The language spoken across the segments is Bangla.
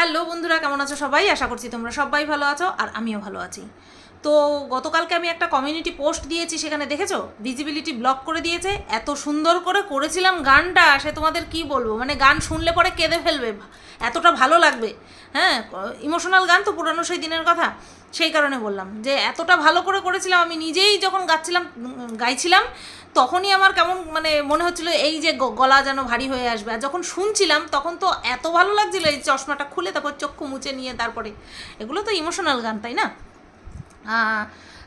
হ্যালো বন্ধুরা, কেমন আছো সবাই? আশা করছি তোমরা সবাই ভালো আছো আর আমিও ভালো আছি। তো গতকালকে আমি একটা কমিউনিটি পোস্ট দিয়েছি, সেখানে দেখেছ? ভিজিবিলিটি ব্লক করে দিয়েছে। এত সুন্দর করে করেছিলাম গানটা, সে তোমাদের কি বলব? মানে গান শুনলে পরে কেঁদে ফেলবে, এতটা ভালো লাগবে। হ্যাঁ ইমোশনাল গান তো পুরানো সেই দিনের কথা। সেই কারণে বললাম যে, এতটা ভালো করে করেছিলাম, আমি নিজেই যখন গাচ্ছিলাম গাইছিলাম তখনই আমার কেমন মানে মনে হচ্ছিল, এই যে গলা যেন ভারী হয়ে আসবে। আর যখন শুনছিলাম, তখন তো এত ভালো লাগছিল, এই চশমাটা খুলে তারপর চক্ষু মুছে নিয়ে তারপরে। এগুলো তো ইমোশনাল গান, তাই না?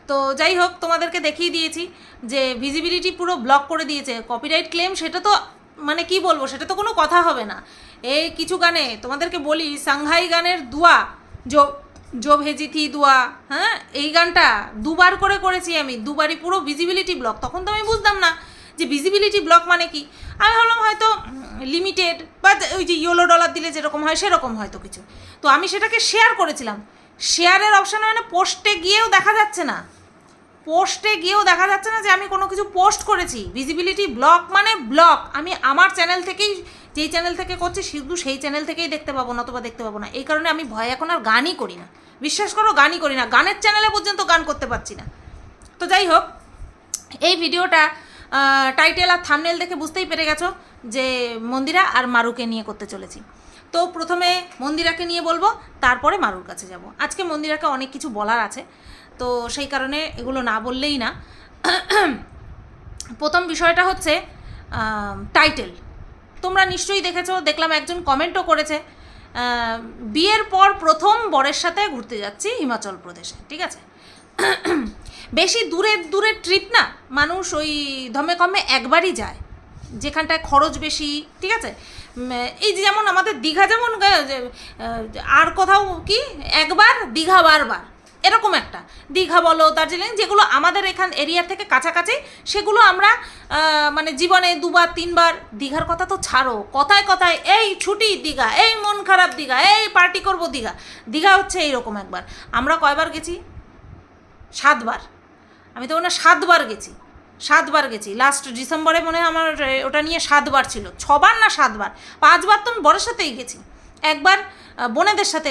তো যাই হোক, তোমাদেরকে দেখিয়ে দিয়েছি যে ভিজিবিলিটি পুরো ব্লক করে দিয়েছে। কপিরাইট ক্লেম সেটা তো মানে কি বলব, সেটা তো কোনো কথা হবে না। এই কিছু গানে তোমাদেরকে বলি, সাংহাই গানের দুয়া জো জো ভেজি থি দুয়া হ্যাঁ? এই গানটা দুবার করে করেছি আমি, দুবারই পুরো ভিজিবিলিটি ব্লক তখন তো আমি বুঝতাম না যে ভিজিবিলিটি ব্লক মানে কি। আমি ভাবলাম হয়তো লিমিটেড বা ওই যে ইয়েলো ডলার দিলে যেরকম হয়, সেরকম হয়তো কিছু। তো আমি সেটাকে শেয়ার করেছিলাম। শেয়ারের অপশানে মানে পোস্টে গিয়েও দেখা যাচ্ছে না। পোস্টে গিয়েও দেখা যাচ্ছে না যে আমি কোনো কিছু পোস্ট করেছি। ভিজিবিলিটি ব্লক মানে ব্লক আমি আমার চ্যানেল থেকেই যেই চ্যানেল থেকে করছি, শুধু সেই চ্যানেল থেকেই দেখতে পাবো না অথবা দেখতে পাবো না। এই কারণে আমি ভয় এখন আর গানই করি না। বিশ্বাস করো, গানই করি না। গানের চ্যানেলে পর্যন্ত গান করতে পারছি না। তো যাই হোক, এই ভিডিওটা টাইটেল আর থামনেল দেখে বুঝতেই পেরে গেছো যে মন্দিরা আর মারুকে নিয়ে করতে চলেছি। তো প্রথমে মন্দিরাকে নিয়ে বলব, তারপরে মারুর কাছে যাব। আজকে মন্দিরাকে অনেক কিছু বলার আছে, তো সেই কারণে এগুলো না বললেই না। প্রথম বিষয়টা হচ্ছে টাইটেল তোমরা নিশ্চয়ই দেখেছ, দেখলাম একজন কমেন্টও করেছে বিয়ের পর প্রথম বরের সাথে ঘুরতে যাচ্ছি হিমাচল প্রদেশে, ঠিক আছে? বেশি দূরের দূরের ট্রিপ না, মানুষ ওই ধমে কমে একবারই যায়, যেখানটায় খরচ বেশি, ঠিক আছে? এই যেমন আমাদের দীঘা যেমন আর কোথাও কি, একবার, দীঘা বারবার এরকম একটা। দীঘা বলো, দার্জিলিং, যেগুলো আমাদের এখান এরিয়া থেকে কাছাকাছি, সেগুলো আমরা মানে জীবনে দুবার, তিনবার, দীঘার কথা তো ছাড়ো। কথায় কথায়, এই ছুটি দীঘা, এই মন খারাপ দীঘা, এই পার্টি করব দীঘা। দীঘা হচ্ছে এইরকম একবার। আমরা কয়বার গেছি? সাতবার। আমি তো মনে সাতবার গেছি। সাতবার গেছি। লাস্ট ডিসেম্বরে মনে হয় আমার ওটা নিয়ে সাতবার ছিল। ছবার না সাতবার। পাঁচবার তো আমি বরের সাথেই গেছি। একবার বোনেদের সাথে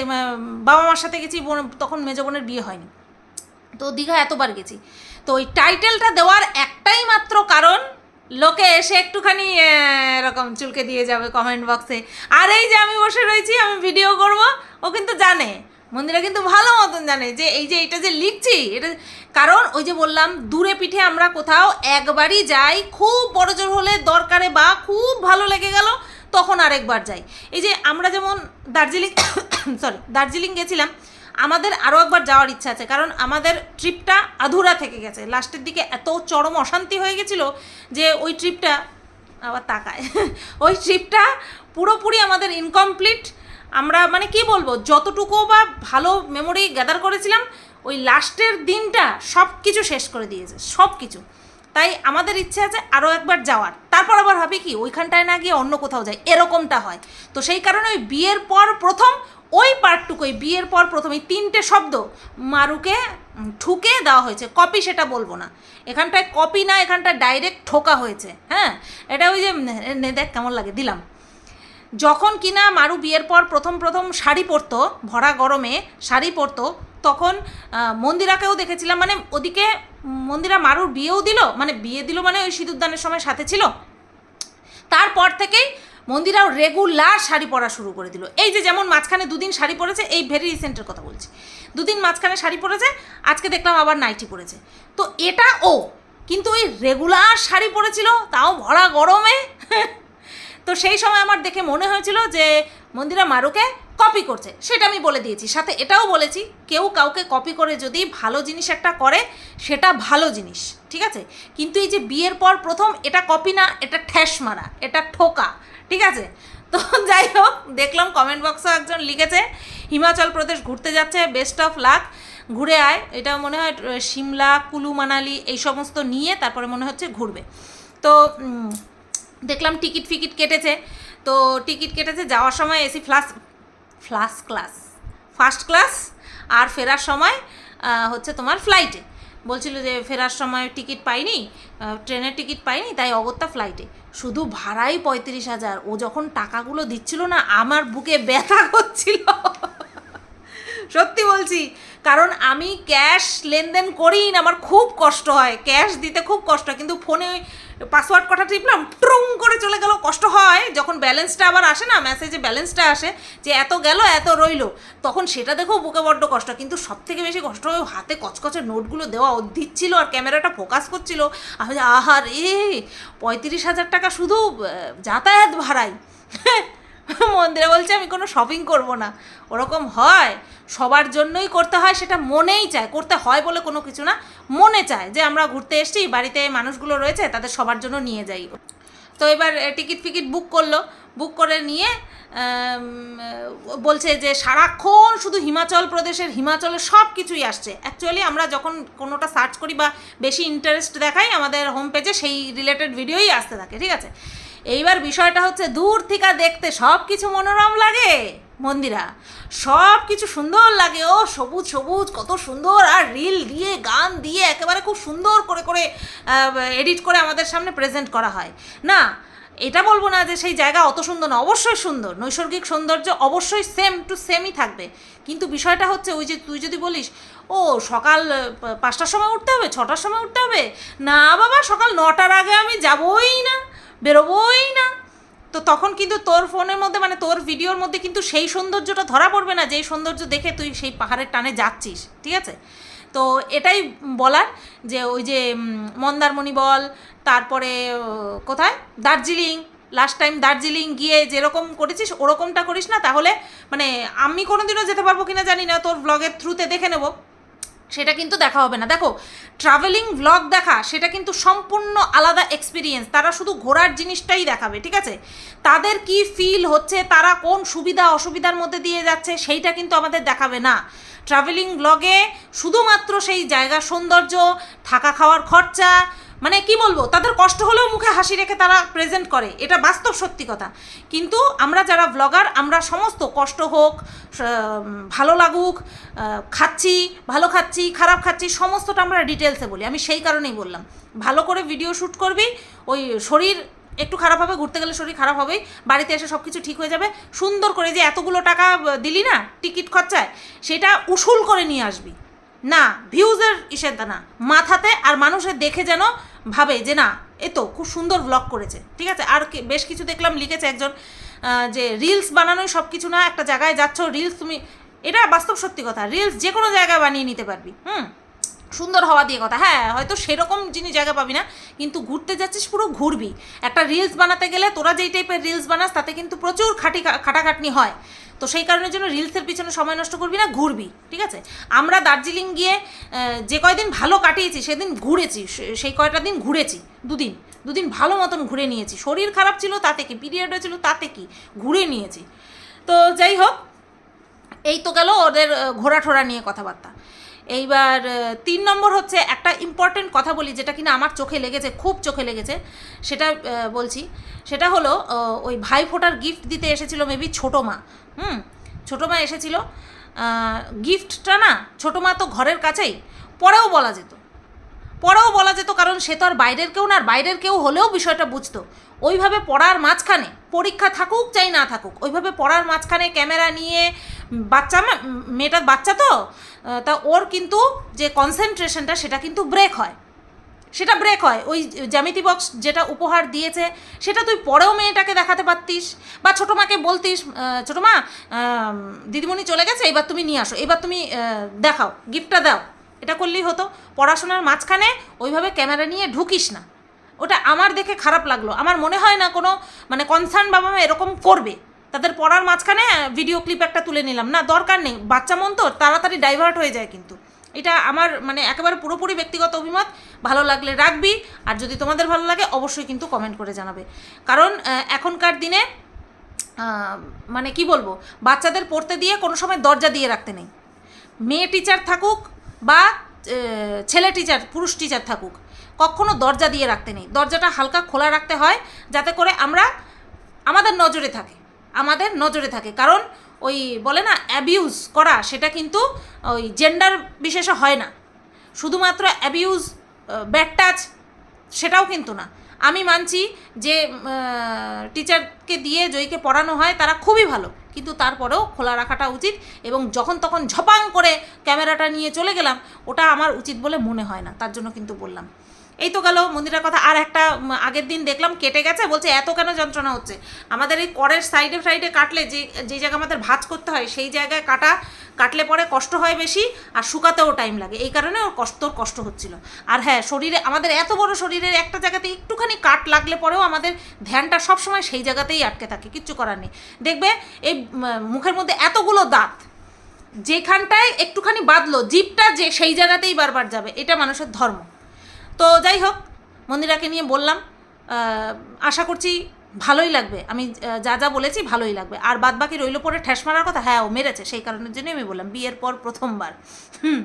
বাবা মার সাথে গেছি, বোন, তখন মেজো বোনের বিয়ে হয়নি। তো দীঘা এতবার গেছি। তো ওই টাইটেলটা দেওয়ার একটাই মাত্র কারণ, লোকে এসে একটুখানি এরকম চুলকে দিয়ে যাবে কমেন্ট বক্সে আর এই যে আমি বসে রয়েছি, আমি ভিডিও করব, ও কিন্তু জানে। মন্দিরা কিন্তু ভালো মতন জানে যে এই যে এটা যে লিখছি, এটা কারণ ওই যে বললাম, দূরে পিঠে আমরা কোথাও একবারই যাই, খুব বড় জোর হলে দরকারে বা খুব ভালো লেগে গেল তখন আরেকবার যাই। এই যে আমরা যেমন দার্জিলিং সরি দার্জিলিং গেছিলাম, আমাদের আরও একবার যাওয়ার ইচ্ছা আছে। কারণ আমাদের ট্রিপটা আধুরা থেকে গেছে। লাস্টের দিকে এত চরম অশান্তি হয়ে গেছিল যে ওই ট্রিপটা, আবার তাকায়। ওই ট্রিপটা পুরোপুরি আমাদের ইনকমপ্লিট আমরা মানে কি বলব, যতটুকু বা ভালো মেমোরি গ্যাদার করেছিলাম, ওই লাস্টের দিনটা সব কিছু শেষ করে দিয়েছে। সব কিছু তাই আমাদের ইচ্ছে আছে আরও একবার যাওয়ার। তারপর আবার হবে কি, ওইখানটায় না গিয়ে অন্য কোথাও যাই। এরকমটা হয়। তো সেই কারণে ওই বিয়ের পর প্রথম, ওই পার্টটুকুই, বিয়ের পর প্রথম এই তিনটে শব্দ মারুকে ঠুকে দেওয়া হয়েছে। কপি সেটা বলব না। এখানটায় কপি না, এখানটায় ডাইরেক্ট ঠোকা হয়েছে। হ্যাঁ? এটা ওই যে, নে, দেখ কেমন লাগে, দিলাম। যখন কিনা মারু বিয়ের পর প্রথম প্রথম শাড়ি পরতো, ভরা গরমে শাড়ি পরতো তখন মন্দিরাকেও দেখেছিলাম। মানে ওদিকে মন্দিরা মারুর বিয়েও দিল মানে বিয়ে দিল মানে ওই সিঁদুরদানের সময় সাথে ছিল। তারপর থেকেই মন্দিরাও রেগুলার শাড়ি পরা শুরু করে দিল। এই যে যেমন মাঝখানে দুদিন শাড়ি পরেছে, এই ভেরি রিসেন্টের কথা বলছি। দুদিন মাঝখানে শাড়ি পরেছে, আজকে দেখলাম আবার নাইটি পরেছে। তো এটা ও, কিন্তু ওই রেগুলার শাড়ি পরেছিল, তাও ভরা গরমে। তো সেই সময় আমার দেখে মনে হয়েছিল যে মন্দিরা মারুকে কপি করছে, সেটা আমি বলে দিয়েছি। সাথে এটাও বলেছি, কেউ কাউকে কপি করে যদি ভালো জিনিস একটা করে, সেটা ভালো জিনিস, ঠিক আছে? কিন্তু এই যে বিয়ের পর প্রথম এটা কপি না, এটা ঠ্যাস মারা, এটা ঠোকা, ঠিক আছে? তো যাই হোক, দেখলাম কমেন্ট বক্সে একজন লিখেছে, হিমাচল প্রদেশ ঘুরতে যাচ্ছে বেস্ট অফ লাক ঘুরে আয়। এটা মনে হয় সিমলা, কুলু মানালি, এই সমস্ত নিয়ে তারপরে মনে হচ্ছে ঘুরবে। তো দেখলাম টিকিট ফিকিট কেটেছে, তো টিকিট কেটেছে, যাওয়ার সময় এসি ফ্লাস ফ্লাস ক্লাস ফার্স্ট ক্লাস আর ফেরার সময় হচ্ছে তোমার ফ্লাইটে বলছিল যে ফেরার সময় টিকিট পাইনি ট্রেনের টিকিট পাইনি, তাই অগত্যা ফ্লাইটে শুধু ভাড়াই পঁয়ত্রিশ হাজার। ও যখন টাকাগুলো দিচ্ছিল না, আমার বুকে ব্যথা করছিল। সত্যি বলছি, কারণ আমি ক্যাশ লেনদেন করি না আমার খুব কষ্ট হয়। ক্যাশ দিতে খুব কষ্ট হয়, কিন্তু ফোনে পাসওয়ার্ড কটা টিপলাম ট্রুং করে চলে গেল, কষ্ট হয়। যখন ব্যালেন্সটা আবার আসে না মেসেজে ব্যালেন্সটা আসে, যে এত গেল, এত রইল, তখন সেটা দেখো বুকে বড্ড কষ্ট। কিন্তু সব থেকে বেশি কষ্ট হয়, হাতে কচকচে নোটগুলো দেওয়া দিচ্ছিল আর ক্যামেরাটা ফোকাস করছিল। আমি আহার এ পঁয়ত্রিশ হাজার টাকা শুধু যাতায়াত ভাড়াই। মন্দিরে বলছে, আমি কোনো শপিং করব না। ওরকম হয়। সবার জন্যই করতে হয়, সেটা মনেই চায়। করতে হয় বলে কোনো কিছু না, মনে চায় যে আমরা ঘুরতে এসেছি, বাড়িতে মানুষগুলো রয়েছে, তাদের সবার জন্য নিয়ে যাই। তো এবার টিকিট ফিকিট বুক করল। বুক করে নিয়ে বলছে যে, সারাক্ষণ শুধু হিমাচল প্রদেশের, হিমাচলের সব কিছুই আসছে। অ্যাকচুয়ালি আমরা যখন কোনোটা সার্চ করি বা বেশি ইন্টারেস্ট দেখাই আমাদের হোম পেজে সেই রিলেটেড ভিডিওই আসতে থাকে, ঠিক আছে? এইবার বিষয়টা হচ্ছে দূর থেকে দেখতে সব কিছু মনোরম লাগে, মন্দিরা। সব কিছু সুন্দর লাগে, ও সবুজ সবুজ, কত সুন্দর, আর রিল দিয়ে, গান দিয়ে একেবারে খুব সুন্দর করে করে এডিট করে আমাদের সামনে প্রেজেন্ট করা হয়। না, এটা বলব না যে সেই জায়গা অত সুন্দর না, অবশ্যই সুন্দর। নৈসর্গিক সৌন্দর্য অবশ্যই সেম টু সেমই থাকবে। কিন্তু বিষয়টা হচ্ছে ওই যে তুই যদি বলিস, ও সকাল পাঁচটার সময় উঠতে হবে, ছটার সময় উঠতে হবে? না বাবা, সকাল নটার আগে আমি যাবই না। বেরোবই না। তো তখন কিন্তু তোর ফোনের মধ্যে মানে তোর ভিডিওর মধ্যে কিন্তু সেই সৌন্দর্যটা ধরা পড়বে না, যেই সৌন্দর্য দেখে তুই সেই পাহাড়ের টানে যাচ্ছিস, ঠিক আছে? তো এটাই বলার যে ওই যে মন্দারমণি বল, তারপরে কোথায়? দার্জিলিং। লাস্ট টাইম দার্জিলিং গিয়ে যেরকম করেছিস, ওরকমটা করিস না, তাহলে মানে আমি কোনোদিনও যেতে পারব কিনা জানি না, তোর ব্লগের থ্রুতে দেখে নেব। সেটা কিন্তু দেখা হবে না। দেখো ট্রাভেলিং ব্লগ দেখা, সেটা কিন্তু সম্পূর্ণ আলাদা এক্সপিরিয়েন্স তারা শুধু ঘোরার জিনিসটাই দেখাবে, ঠিক আছে? তাদের কি ফিল হচ্ছে, তারা কোন সুবিধা, অসুবিধার মধ্যে দিয়ে যাচ্ছে, সেইটা কিন্তু আমাদের দেখাবে না। ট্রাভেলিং ব্লগে শুধুমাত্র সেই জায়গার সৌন্দর্য থাকা খাওয়ার খরচা মানে কি বলব, তাদের কষ্ট হলেও মুখে হাসি রেখে তারা প্রেজেন্ট করে, এটা বাস্তব সত্যি কথা। কিন্তু আমরা যারা ব্লগার আমরা সমস্ত কষ্ট হোক ভালো লাগুক খাচ্ছি, ভালো খাচ্ছি, খারাপ খাচ্ছি, সমস্তটা আমরা ডিটেলসে বলি। আমি সেই কারণেই বললাম, ভালো করে ভিডিও শ্যুট করবি, ওই শরীর একটু খারাপ হবে, ঘুরতে গেলে শরীর খারাপ হবেই, বাড়িতে এসে সব কিছু ঠিক হয়ে যাবে, সুন্দর করে যে এতগুলো টাকা দিলি না টিকিট খরচায়, সেটা উসুল করে নিয়ে আসবি। না ভিউজের ইসের না মাথাতে আর মানুষের দেখে যেন ভাবে যে না, এ তো খুব সুন্দর ব্লগ করেছে। ঠিক আছে? আর বেশ কিছু দেখলাম, লিখেছে একজন যে রিলস বানানোই সব কিছু না, একটা জায়গায় যাচ্ছ রিলস তুমি, এটা বাস্তব সত্যি কথা রিলস যে কোনো জায়গায় বানিয়ে নিতে পারবি, হুম? সুন্দর হওয়া দিয়ে কথা। হ্যাঁ হয়তো সেরকম জিনিস জায়গা পাবি না, কিন্তু ঘুরতে যাচ্ছিস পুরো ঘুরবি। একটা রিলস বানাতে গেলে তোরা যেই টাইপের রিলস বানাস, তাতে কিন্তু প্রচুর খাটি খাটাখাটনি হয়। তো সেই কারণের জন্য রিলসের পিছনে সময় নষ্ট করবি না, ঘুরবি, ঠিক আছে? আমরা দার্জিলিং গিয়ে যে কয়দিন ভালো কাটিয়েছি, সেদিন ঘুরেছি সেই কয়টা দিন ঘুরেছি, দুদিন দুদিন ভালো মতন ঘুরে নিয়েছি। শরীর খারাপ ছিল, তাতে কি? পিরিয়ড হয়েছিল, তাতে কি? ঘুরে নিয়েছি। তো যাই হোক, এই তো গেল ওদের ঘোরা ঠোরা নিয়ে কথাবার্তা। এইবার তিন নম্বর হচ্ছে একটা ইম্পর্টেন্ট কথা বলি যেটা কিনা আমার চোখে লেগেছে, খুব চোখে লেগেছে। সেটা বলছি। সেটা হলো ওই ভাই ফোটার গিফট দিতে এসেছিল মেবি ছোটো মা। হুম, ছোটো মা এসেছিল। গিফটটা না, ছোটো মা তো ঘরের কাছেই। পরেও বলা যেত। পরেও বলা যেত কারণ সে তো আর বাইরের কেউ না, আর বাইরের কেউ হলেও বিষয়টা বুঝতো। ওইভাবে পড়ার মাঝখানে, পরীক্ষা থাকুক চাই না থাকুক, ওইভাবে পড়ার মাঝখানে ক্যামেরা নিয়ে বাচ্চা মেয়েটার বাচ্চা তো তা ওর কিন্তু যে কনসেন্ট্রেশনটা সেটা কিন্তু ব্রেক হয়। সেটা ব্রেক হয়। ওই জ্যামিতি বক্স যেটা উপহার দিয়েছে, সেটা তুই পরেও মেয়েটাকে দেখাতে পারতিস বা ছোটো মাকে বলতিস ছোটো মা দিদিমণি চলে গেছে, এবার তুমি নিয়ে আসো, এবার তুমি দেখাও গিফটটা দাও। এটা করলেই হতো। পড়াশোনার মাঝখানে ওইভাবে ক্যামেরা নিয়ে ঢুকিস না। ওটা আমার দেখে খারাপ লাগল। আমার মনে হয় না কোনো মানে কনসার্ন বাবা মা এরকম করবে। তাদের পড়ার মাঝখানে ভিডিও ক্লিপ একটা তুলে নিলাম। না, দরকার নেই। বাচ্চা মন তো তাড়াতাড়ি ডাইভার্ট হয়ে যায় কিন্তু। এটা আমার মানে একেবারে পুরোপুরি ব্যক্তিগত অভিমত। ভালো লাগলে রাখবি। আর যদি তোমাদের ভালো লাগে, অবশ্যই কিন্তু কমেন্ট করে জানাবে। কারণ এখনকার দিনে মানে কি বলব? বাচ্চাদের পড়তে দিয়ে কোনো সময় দরজা দিয়ে রাখতে নেই। মেয়ে টিচার থাকুক বা ছেলে টিচার পুরুষ টিচার থাকুক, কখনো দরজা দিয়ে রাখতে নেই। দরজাটা হালকা খোলা রাখতে হয়, যাতে করে আমরা আমাদের নজরে থাকে। আমাদের নজরে থাকে। কারণ ওই বলে না অ্যাবিউজ করা, সেটা কিন্তু ওই জেন্ডার বিশেষে হয় না। শুধুমাত্র অ্যাবিউজ ব্যাড টাচ সেটাও কিন্তু না। আমি মানছি যে টিচারকে দিয়ে জয়ীকে পড়ানো হয়, তারা খুবই ভালো। কিন্তু তারপরেও খোলা রাখাটা উচিত এবং যখন তখন ঝপাং করে ক্যামেরাটা নিয়ে চলে গেলাম, ওটা আমার উচিত বলে মনে হয় না। তার জন্য কিন্তু বললাম। এই তো গেল মন্দিরের কথা। আর একটা আগের দিন দেখলাম কেটে গেছে, বলছে এত কেন যন্ত্রণা হচ্ছে? আমাদের এই করের সাইডে সাইডে কাটলে যে যে জায়গায় আমাদের ভাঁজ করতে হয়, সেই জায়গায় কাটা, কাটলে পরে কষ্ট হয় বেশি, আর শুকাতেও টাইম লাগে। এই কারণে ওর কষ্ট কষ্ট হচ্ছিল। আর হ্যাঁ শরীরে, আমাদের এত বড় শরীরের একটা জায়গাতে একটুখানি কাট লাগলে পরেও আমাদের ধ্যানটা সবসময় সেই জায়গাতেই আটকে থাকে, কিচ্ছু করার নেই। দেখবে, এই মুখের মধ্যে এতগুলো দাঁত, যেখানটায় একটুখানি বাঁধলো জিপটা যে সেই জায়গাতেই বারবার যাবে, এটা মানুষের ধর্ম। তো যাই হোক, মন্দিরাকে নিয়ে বললাম আশা করছি ভালোই লাগবে। আমি যা যা বলেছি ভালোই লাগবে। আর বাদ বাকি রইল পরে ঠেস মারার কথা? হ্যাঁ ও মেরেছে, সেই কারণের জন্যই আমি বললাম, বিয়ের পর প্রথমবার। হুম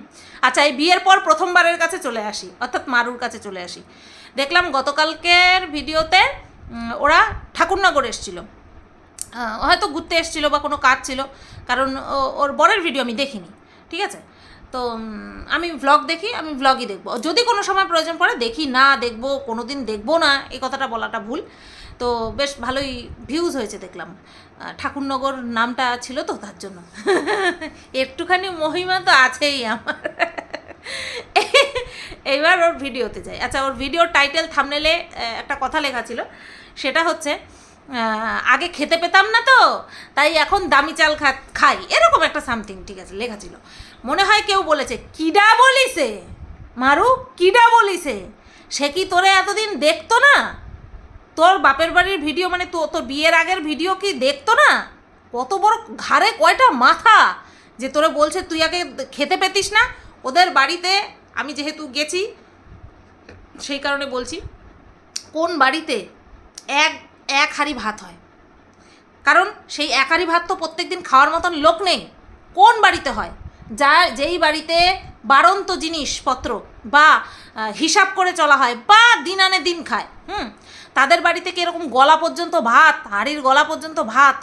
আচ্ছা এই বিয়ের পর প্রথমবারের কাছে চলে আসি, অর্থাৎ মারুর কাছে চলে আসি। দেখলাম গতকালকের ভিডিওতে ওরা ঠাকুরনগর এসেছিল। হয়তো ঘুরতে এসেছিল বা কোনো কাজ ছিল, কারণ ওর বরের ভিডিও আমি দেখিনি, ঠিক আছে? তো আমি ভ্লগ দেখি, আমি ভ্লগই দেখব। যদি কোনো সময় প্রয়োজন পড়ে, দেখি না, দেখব কোনো দিন দেখব না, এই কথাটা বলাটা ভুল। তো বেশ ভালোই ভিউজ হয়েছে দেখলাম। ঠাকুরনগর নামটা ছিল তো, তার জন্য। একটুখানি মহিমা তো আছেই আমার। এইবার ওর ভিডিওতে যাই। আচ্ছা ওর ভিডিওর টাইটেল থামনেলে একটা কথা লেখা ছিল। সেটা হচ্ছে আগে খেতে পেতাম না তো, তাই এখন দামি চাল খা, খাই। এরকম একটা সামথিং ঠিক আছে, লেখা ছিল। মনে হয় কেউ বলেছে, কিডা বলিসে মারু, কিডা বলিসে সে কি তোরে এতদিন দেখতো না? তোর বাপের বাড়ির ভিডিও মানে তো, তোর বিয়ের আগের ভিডিও কি দেখতো না? কত বড় ঘাড়ে কয়টা মাথা যে তোরা বলছে, তুই আগে খেতে পেতিস না? ওদের বাড়িতে, আমি যেহেতু গেছি, সেই কারণে বলছি, কোন বাড়িতে এক এক হাঁড়ি ভাত হয়? কারণ সেই এক হাঁড়ি ভাত তো প্রত্যেক দিন খাওয়ার মতন লোক নেই। কোন বাড়িতে হয়? যা, যেই বাড়িতে বাড়ন্ত জিনিসপত্র বা হিসাব করে চলা হয় বা দিন আনে দিন খায়, হুম? তাদের বাড়িতে কি এরকম গলা পর্যন্ত ভাত, হাঁড়ির গলা পর্যন্ত ভাত?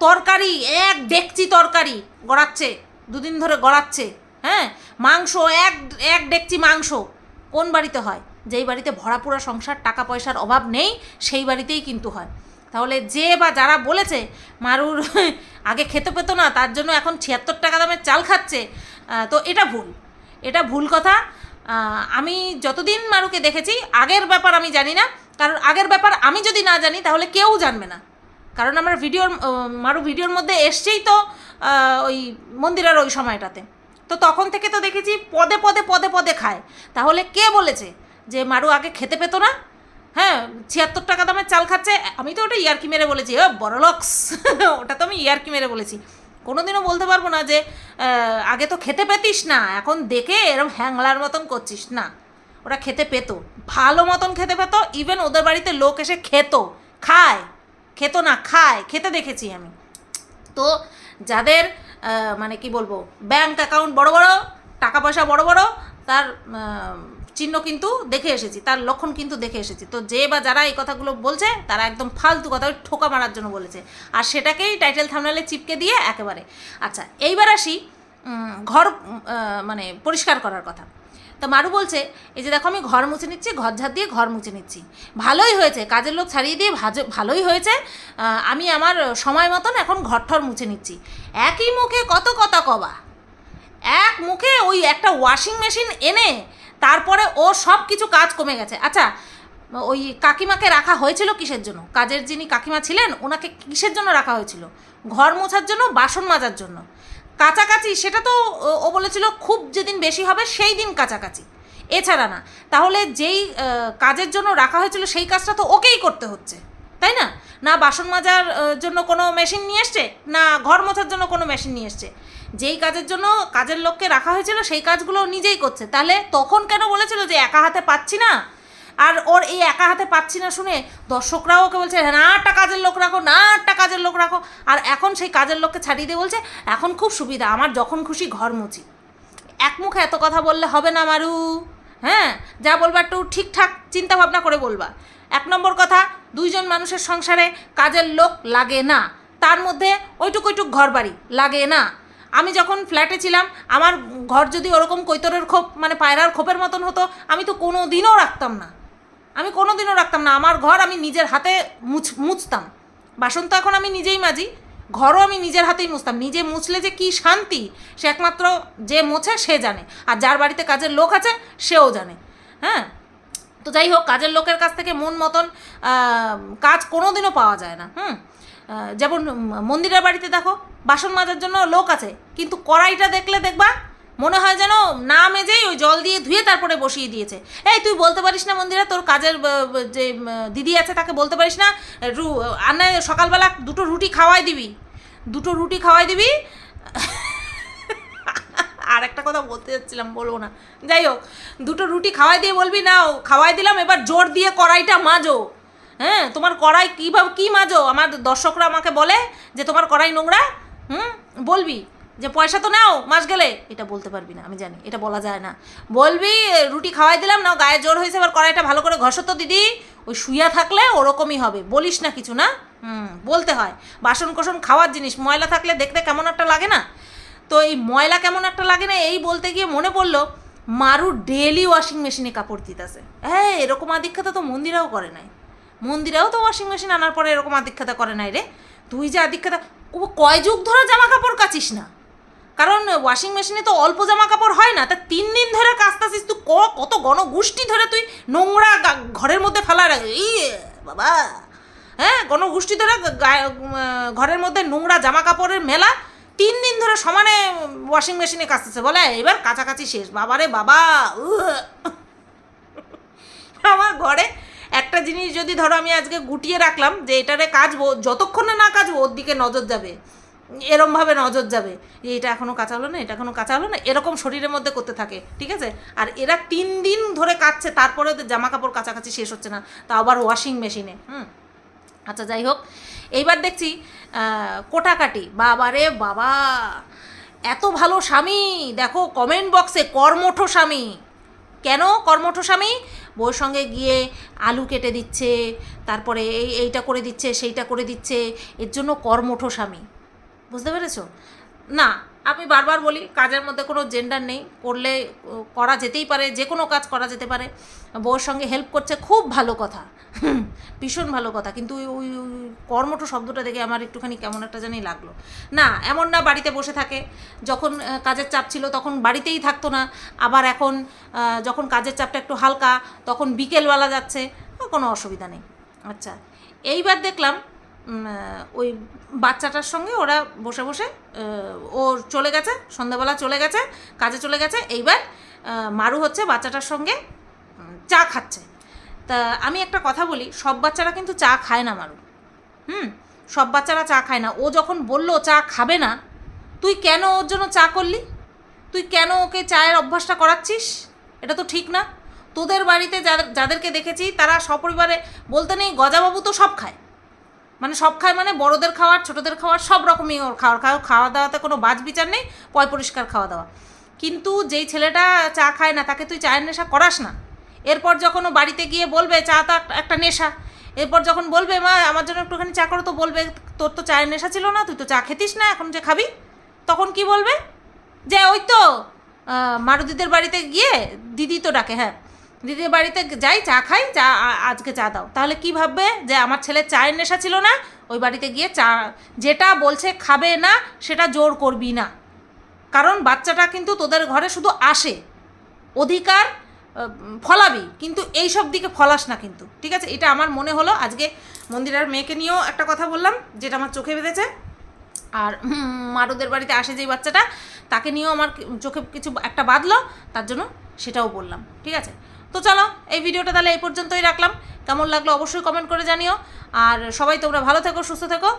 তরকারি, এক ডেকচি তরকারি গড়াচ্ছে, দুদিন ধরে গড়াচ্ছে হ্যাঁ? মাংস, এক এক ডেকচি মাংস কোন বাড়িতে হয়? যেই বাড়িতে ভরাপুরা সংসার, টাকা পয়সার অভাব নেই, সেই বাড়িতেই কিন্তু হয়। তাহলে যে বা যারা বলেছে মারুর আগে খেতে পেতো না, তার জন্য এখন ছিয়াত্তর টাকা দামের চাল খাচ্ছে তো এটা ভুল। এটা ভুল কথা। আমি যতদিন মারুকে দেখেছি, আগের ব্যাপার আমি জানি না, কারণ আগের ব্যাপার আমি যদি না জানি, তাহলে কেউ জানবে না। কারণ আমার ভিডিওর মারু ভিডিওর মধ্যে এসছেই তো ওই মন্দিরের ওই সময়টাতে। তো তখন থেকে তো দেখেছি, পদে পদে পদে পদে খায়। তাহলে কে বলেছে যে মারু আগে খেতে পেতো না হ্যাঁ ছিয়াত্তর টাকা দামের চাল খাচ্ছে। আমি তো ওটা ইয়ারকি মেরে বলেছি। ও বড়লক্স। ওটা তো আমি ইয়ারকি মেরে বলেছি। কোনোদিনও বলতে পারব না যে আগে তো খেতে পেতিস না, এখন দেখে এরম হ্যাংলার মতন করছিস। না, ওরা খেতে পেতো। ভালো মতন খেতে পেতো ইভেন ওদের বাড়িতে লোক এসে খেত। খায়। খেত না, খায়। খেতে দেখেছি আমি। তো যাদের মানে কি বলব, ব্যাংক অ্যাকাউন্ট বড় বড়, টাকা পয়সা বড় বড়, তার চিহ্ন কিন্তু দেখে এসেছি, তার লক্ষণ কিন্তু দেখে এসেছি। তো যে বা যারা এই কথাগুলো বলছে, তারা একদম ফালতু কথা ঠোকা মারার জন্য বলেছে। আর সেটাকেই টাইটেল থামনালে চিপকে দিয়ে একেবারে। আচ্ছা এইবার আসি ঘর মানে পরিষ্কার করার কথা। তা মারু বলছে, এই যে দেখো আমি ঘর মুছে নিচ্ছি, ঘর ঝাড় দিয়ে ঘর মুছে নিচ্ছি। ভালোই হয়েছে, কাজের লোক ছাড়িয়ে দিয়ে ভালোই হয়েছে। আমি আমার সময় মতন এখন ঘর ঠর মুছে নিচ্ছি। একই মুখে কত কথা কবা? এক মুখে ওই একটা ওয়াশিং মেশিন এনে তারপরে ও সব কিছু কাজ কমে গেছে। আচ্ছা ওই কাকিমাকে রাখা হয়েছিল কিসের জন্য? কাজের যিনি কাকিমা ছিলেন, ওনাকে কিসের জন্য রাখা হয়েছিল? ঘর মোছার জন্য, বাসন মাজার জন্য? কাছাকাছি, সেটা তো ও- বলেছিল খুব যেদিন বেশি হবে, সেই দিন কাছাকাছি। এছাড়া না, তাহলে যেই কাজের জন্য রাখা হয়েছিল, সেই কাজটা তো ওকেই করতে হচ্ছে, তাই না? না বাসন মাজার জন্য কোনো মেশিন নিয়ে এসছে, না ঘর মোছার জন্য কোনো মেশিন নিয়ে এসছে। যেই কাজের জন্য কাজের লোককে রাখা হয়েছিল, সেই কাজগুলো নিজেই করছে। তাহলে তখন কেন বলেছিল যে একা হাতে পাচ্ছি না? আর ওর এই একা হাতে পাচ্ছি না শুনে দর্শকরাও ওকে বলছে, না, একটা কাজের লোক রাখো, না, একটা কাজের লোক রাখো। আর এখন সেই কাজের লোককে ছাড়িয়ে দিয়ে বলছে, এখন খুব সুবিধা, আমার যখন খুশি ঘর মুছি। এক মুখে এত কথা বললে হবে না মারু। হ্যাঁ যা বলবা একটু ঠিকঠাক চিন্তা ভাবনা করে বলবা। এক নম্বর কথা, দুইজন মানুষের সংসারে কাজের লোক লাগে না। তার মধ্যে ওইটুক ওইটুক ঘর বাড়ি লাগে না। আমি যখন ফ্ল্যাটে ছিলাম, আমার ঘর যদি ওরকম কৈতরের খোপ মানে পায়রার খোপের মতন হতো, আমি তো কোনো দিনও রাখতাম না। আমি কোনোদিনও রাখতাম না। আমার ঘর আমি নিজের হাতে মুছ, মুছতাম। বাসন তো এখন আমি নিজেই মাজি, ঘরও আমি নিজের হাতেই মুছতাম। নিজে মুছলে যে কী শান্তি, সে একমাত্র যে মোছে, সে জানে। আর যার বাড়িতে কাজের লোক আছে, সেও জানে। হ্যাঁ? তো যাই হোক, কাজের লোকের কাছ থেকে মন মতন কাজ কোনো দিনও পাওয়া যায় না। হুম? যেমন মন্দিরের বাড়িতে দেখো, বাসন মাজার জন্য লোক আছে, কিন্তু কড়াইটা দেখলে দেখবা, মনে হয় যেন না মেজেই ওই জল দিয়ে ধুয়ে তারপরে বসিয়ে দিয়েছে। এই, তুই বলতে পারিস না মন্দিরে, তোর কাজের যে দিদি আছে তাকে বলতে পারিস না, রু, আন্না, সকালবেলা দুটো রুটি খাওয়াই দিবি। দুটো রুটি খাওয়াই দিবি। আর একটা কথা বলতে যাচ্ছিলাম, বলব না। যাই হোক, দুটো রুটি খাওয়াই দিয়ে বলবি না খাওয়াই দিলাম, এবার জোর দিয়ে কড়াইটা মাজো। হ্যাঁ তোমার কড়াই কীভাবে কী মাজো? আমার দর্শকরা আমাকে বলে যে তোমার কড়াই নোংরা, হুম? বলবি যে পয়সা তো নাও মাস গেলে। এটা বলতে পারবি না, আমি জানি, এটা বলা যায় না। বলবি, রুটি খাওয়াই দিলাম না গায়ে জোর হয়েছে, এবার কড়াইটা ভালো করে ঘষো তো দিদি। ওই শুয়া থাকলে ওরকমই হবে, বলিস না কিছু না? হুম, বলতে হয়। বাসন কোসন খাওয়ার জিনিস, ময়লা থাকলে দেখতে কেমন একটা লাগে না? তো এই ময়লা কেমন একটা লাগে না, এই বলতে গিয়ে মনে পড়ল, মারু ডেলি ওয়াশিং মেশিনে কাপড় দিতেছে। হ্যাঁ এরকম আদিক্ষাতা তো মন্দিরাও করে নাই। মন্দিরেও তো ওয়াশিং মেশিন আনার পরে এরকম আদিক্ষাতা করে নাই রে। তুই যে আদিক্ষাতা কয় যুগ ধরে জামা কাপড় কাচিস না? কারণ ওয়াশিং মেশিনে তো অল্প জামা কাপড় হয় না, তা তিন দিন ধরে কাচতাছিস তুই, ক- কত গণগোষ্ঠী ধরে তুই নোংরা ঘরের মধ্যে ফেলা রাখ। এই বাবা। হ্যাঁ গণগোষ্ঠী ধরে ঘরের মধ্যে নোংরা জামা কাপড়ের মেলা তিন দিন ধরে সমানে ওয়াশিং মেশিনে কাচতেছে। বলে, এবার কাছাকাছি শেষ। বাবারে বাবা। আমার ঘরে একটা জিনিস যদি ধরো আমি আজকে গুটিয়ে রাখলাম যে এটারে কাচবো, যতক্ষণে না কাচবো, ওর দিকে নজর যাবে। এরমভাবে নজর যাবে যে এটা এখনও কাঁচা হলো না, এটা এখনও কাঁচা হলো না, এরকম শরীরের মধ্যে করতে থাকে, ঠিক আছে? আর এরা তিন দিন ধরে কাচ্ছে, তারপরে ওদের জামা কাপড় কাছাকাছি শেষ হচ্ছে না, তা আবার ওয়াশিং মেশিনে হুম? আচ্ছা যাই হোক, এইবার দেখছি কোটাকাটি বাবা রে বাবা, এত ভালো স্বামী, দেখো কমেন্ট বক্সে কর্মঠ স্বামী। কেন কর্মঠ স্বামী? বউর সঙ্গে গিয়ে আলু কেটে দিচ্ছে, তারপরে এই, এইটা করে দিচ্ছে, সেইটা করে দিচ্ছে, এর জন্য কর্মঠ স্বামী। বুঝতে পেরেছ? না আমি বারবার বলি, কাজের মধ্যে কোনো জেন্ডার নেই, করলে, করা যেতেই পারে, যে কোনো কাজ করা যেতে পারে। বউর সঙ্গে হেল্প করছে খুব ভালো কথা। ভীষণ ভালো কথা। কিন্তু ওই কর্মঠ শব্দটা দেখে আমার একটুখানি কেমন একটা জানি লাগল। না, এমন না বাড়িতে বসে থাকে। যখন কাজের চাপ ছিল তখন বাড়িতেই থাকতো না। আবার এখন যখন কাজের চাপটা একটু হালকা, তখন বিকেলবেলা যাচ্ছে। কোনো অসুবিধা নেই। আচ্ছা এইবার দেখলাম ওই বাচ্চাটার সঙ্গে ওরা বসে বসে ও চলে গেছে, সন্ধ্যাবেলা চলে গেছে, কাজে চলে গেছে, এইবার মারু হচ্ছে বাচ্চাটার সঙ্গে চা খাচ্ছে। তা আমি একটা কথা বলি, সব বাচ্চারা কিন্তু চা খায় না মারু। হুম? সব বাচ্চারা চা খায় না। ও যখন বলল চা খাবে না, তুই কেন ওর জন্য চা করলি? তুই কেন ওকে চায়ের অভ্যাসটা করাচ্ছিস? এটা তো ঠিক না। তোদের বাড়িতে যাদের, যাদেরকে দেখেছি, তারা সপরিবারে বলতে নেই, গজাবাবু তো সব খায়। মানে সব খায় মানে বড়দের খাওয়ার, ছোটদের খাওয়ার, সব রকমই ওর খাওয়ার। খাওয়া খাওয়া দাওয়াতে কোনো বাজ বিচার নেই, পয় পরিষ্কার খাওয়া দাওয়া। কিন্তু যেই ছেলেটা চা খায় না, তাকে তুই চায়ের নেশা করাস না। এরপর যখন ও বাড়িতে গিয়ে বলবে, চা তো একটা- নেশা। এরপর যখন বলবে, মা, আমার জন্য একটুখানি চা করো, তো বলবে, তোর তো চায়ের নেশা ছিল না, তুই তো চা খেতিস না, এখন যে খাবি? তখন কি বলবে? যে ওই তো মারুদিদের বাড়িতে গিয়ে দিদি তো ডাকে হ্যাঁ। দিদির বাড়িতে যাই, চা খাই, চা আজকে চা দাও। তাহলে কি ভাববে? যে আমার ছেলে চায়ের নেশা ছিল না, ওই বাড়িতে গিয়ে চা যেটা বলছে খাবে না, সেটা জোর করবি না। কারণ বাচ্চাটা কিন্তু তোদের ঘরে শুধু আসে, অধিকার ফলাবি, কিন্তু এই সব দিকে ফলাস না কিন্তু। ঠিক আছে? এটা আমার মনে হলো। আজকে মন্দিরার মেয়েকে নিয়েও একটা কথা বললাম, যেটা আমার চোখে বেঁধেছে। আর মারুদের বাড়িতে আসে যেই বাচ্চাটা, তাকে নিয়েও আমার চোখে কিছু একটা বাঁধলো, তার জন্য সেটাও বললাম। ঠিক আছে? তো চলো, এই ভিডিওটা তাহলে এই পর্যন্তই রাখলাম। কেমন লাগল অবশ্যই কমেন্ট করে জানিও। আর সবাই তোমরা ভালো থেকো, সুস্থ থেকো।